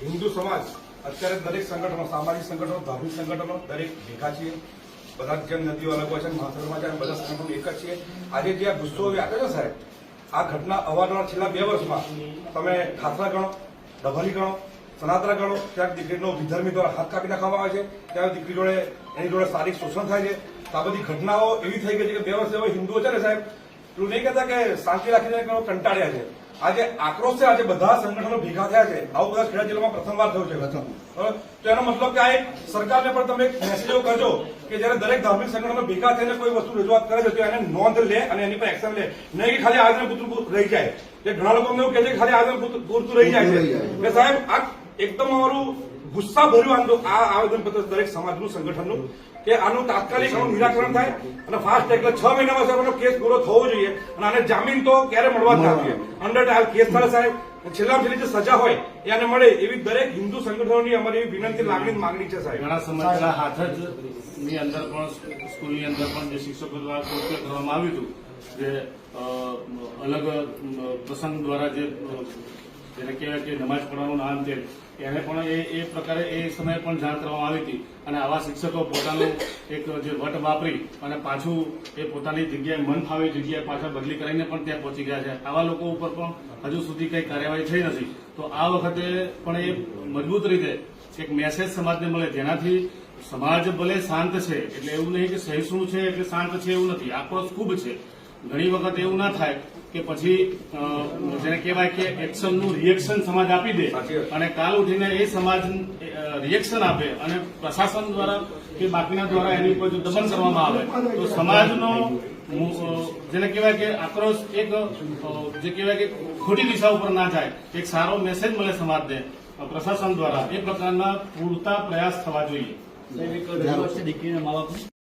હિન્દુ સમાજ અત્યારે દરેક સંગઠનો, સામાજિક સંગઠનો, ધાર્મિક સંગઠનો દરેક ભેગા છીએ. બધા જેમ નદીઓ અલગ હોય છે મહાસભામાં છે બધા સંગઠનો એક જ છીએ. આજે જે આ ગુસ્સો વ્યાપે છે સાહેબ, આ ઘટના અવારનવાર છેલ્લા બે વર્ષમાં તમે ખાસરા ગણો, ડભલી ગણો, સનાતરા ગણો, ત્યાં દીકરીનો વિધર્મી દ્વારા હાથ કાપી નાખવામાં આવે છે, ત્યાં દીકરી જોડે, એની જોડે શારીરિક શોષણ થાય છે. આ બધી ઘટનાઓ એવી થઈ ગઈ છે કે બે વર્ષ એવા હિન્દુઓ છે ને સાહેબ એવું નહીં કહેતા કે શાંતિ રાખીને કંટાળ્યા છે. આજે આક્રોશ છે આજે બધા સંગઠનો ભેગા થયા છે. આવું બધા ખેડા જિલ્લામાં પ્રથમવાર થયું છે તો એનો મતલબ કે આ એક સરકારને પણ તમે મેસેજો કરજો કે જ્યારે દરેક ધાર્મિક સંગઠનો ભેગા થઈને કોઈ વસ્તુ રજૂઆત કરે છે તો એને નોંધ લે અને એની પર એક્શન લે. નહીં કે ખાલી આયોજન પૂરતું રહી જાય. કે ઘણા લોકો એવું કહે છે કે ખાલી આયોજન પૂરતું પૂરતું રહી જાય છે. સાહેબ આ એકદમ અમારું ગુસ્સા ભર્યું આંદોલન આ આવેદન પત્ર દરેક સમાજનું, સંગઠનનું, કે આનું તાત્કાલિક આનું નિરાકરણ થાય અને ફાસ્ટ એટલે છ મહિનામાં સાહેબ કેસ પૂરો થવો જોઈએ અને આને જામીન તો ક્યારે મળવા જ જોઈએ અંડર ટ્રાયલ કેસ થાય સાહેબ છેલ્લામાં છેલ્લી જે સજા હોય એ આને મળે એવી દરેક હિન્દુ સંગઠનોની અમારી એવી વિનંતી લાગણી માંગણી છે સાહેબ. ઘણા સમાજના હાથ જ ની અંદર પણ, સ્કૂલની અંદર પણ જે શિક્ષકો દ્વારા કૃત્ય કરવામાં આવ્યું હતું, જે અલગ પ્રસંગ દ્વારા જે જેને કહેવાય કે નમાજ પઢવાનું નામ છે. એને પણ એ એ પ્રકારે એ સમયે પણ જાણ કરવામાં આવી હતી. અને આવા શિક્ષકો પોતાનું એક જે વટ વાપરી અને પાછું એ પોતાની જગ્યાએ મન ફાવી જગ્યાએ પાછા બદલી કરીને પણ ત્યાં પહોંચી ગયા છે. આવા લોકો ઉપર પણ હજુ સુધી કંઈ કાર્યવાહી થઈ નથી. તો આ વખતે પણ એ મજબૂત રીતે એક મેસેજ સમાજને મળે. જેનાથી સમાજ ભલે શાંત છે, એટલે એવું નહીં કે સહિષ્ણુ છે, એટલે શાંત છે એવું નથી. આક્રોશ ખૂબ છે. ઘણી વખત એવું ના થાય કે પછી જેને કહેવાય કે એક્શનનું રિએક્શન સમાજ આપી દે અને કાલ ઉઠીને એ સમાજ રિએક્શન આપે અને પ્રશાસન દ્વારા કે બાકીના દ્વારા એની ઉપર જો દમન કરવામાં આવે તો સમાજનો જેને કહેવાય કે આક્રોશ એક જે કહેવાય કે ખોટી દિશા ઉપર ના જાય એક સારો મેસેજ મળે સમાજને ને પ્રશાસન દ્વારા એ પ્રકારના પૂરતા પ્રયાસ થવા જોઈએ. દીકરીના મા